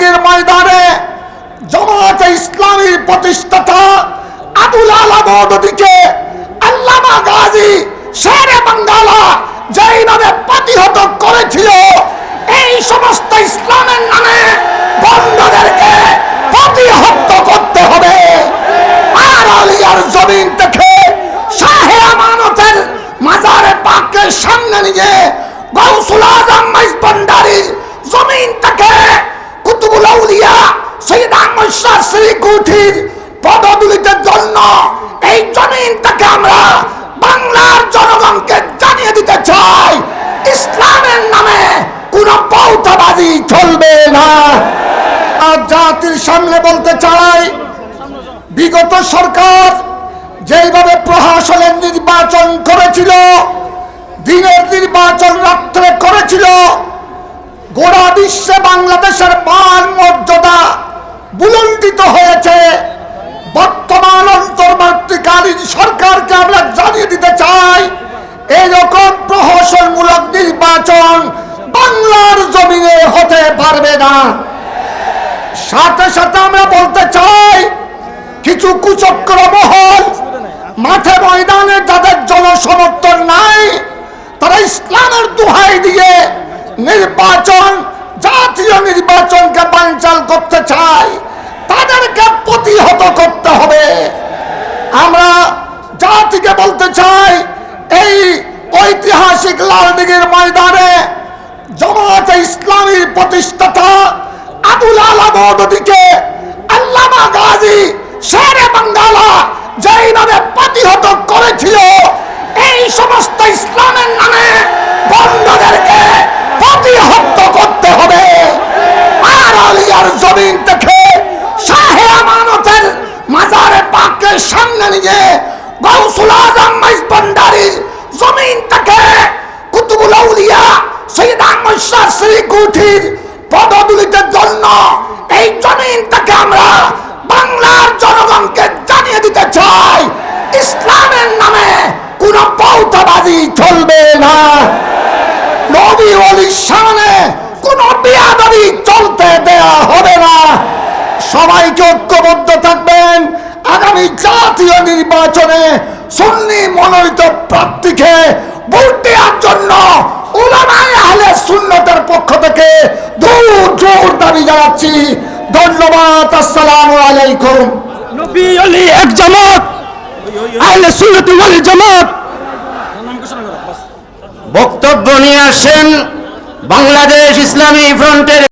লালদিঘির ময়দানে জমাতে ইসলামীর প্রতিষ্ঠাতা আবুল আলা আল্লামা গাজী শেরে বাঙ্গালা যেইভাবে প্রতিহত করেছিল এই সমস্ত ইসলামের নামে বন্ধদেরকে প্রতিহত করতে হবে আর আলিয়ার জমিন থেকে শাহে আমানতের মাজারে পাকের সামনে নিয়ে গৌসুল আজম মাইজ ভান্ডারির জমিন থেকে কুতুবুল আউলিয়া সৈয়দ আহমদ শাহ শ্রী কুঠির জন্য এই জমিন থেকে আমরা বাংলার জনগণকে জানিয়ে দিতে চাই। ইসলামের নামে কোন পৌতাবাজি চলবে না। আর জাতির সামনে বলতে চাই, বিগত সরকার যেইভাবে প্রশাসনের নির্বাচন করেছিল, দিনের নির্বাচন রাত্রে করেছিল, গোড়া বিশ্বে বাংলাদেশের মান মর্যাদা বুলন্ডিত হয়েছে বর্তমান অন্তর্বর্তীকালীন সরকারকে আমরা জানিয়ে দিতে চাই এরকম প্রহসনমূলক নির্বাচন বাংলার জমিনে হতে পারবে না। সাথে সাথে আমরা বলতে চাই, কিছু কুচক্র মহল, মাঠে ময়দানে যাদের জনসমর্থন নাই, তারা ইসলামের দুহাই দিয়ে নির্বাচন, জাতীয় নির্বাচনকে বানচাল করতে চায়। তাদেরকে প্রতিহত করতে হবে। আমরা জাতিকে বলতে চাই, এই ঐতিহাসিক লালদিঘির ময়দানে জমাতে ইসলামীর প্রতিষ্ঠাতা আবুল আলা মৌদুদিকে আল্লামা গাজী শেরে বাঙ্গালা যেইভাবে প্রতিহত করেছিল, এই সমস্ত ইসলামের নামে বন্ধদেরকে প্রতিহত করতে হবে। আর আলিয়ার জমিন থেকে শাহে আমানতের মাজারে পাকের সামনে নিয়ে গৌসুল আজম মাইজ ভান্ডারির জমিন থেকে কুতুবুল আউলিয়া সৈয়দ আহমদ শাহ শ্রী কুঠির পদদুলিতের জন্য এই জমিন থেকে আমরা বাংলার জনগণকে জানিয়ে দিতে চাই। ইসলামের নামে কোন পৌতাবাজি চলবে না। নবী অলির সামনে কোন বিয়াদবি চলতে দেয়া হবে না। সবাইকে ঐক্যবদ্ধ থাকবেন? আগামী জাতীয় নির্বাচনে সুন্নি মনোনীত প্রার্থীকে ভোট দেওয়ার জন্য উলামায়ে আহলে সুন্নতের জোর দাবি জানাচ্ছি। ধন্যবাদ আসসালাম আলাইকুম। নবী আলী এক জামাত আহলে সুন্নতি ওয়াল জামাত। বক্তব্য নিয়ে আসেন বাংলাদেশ ইসলামী ফ্রন্টের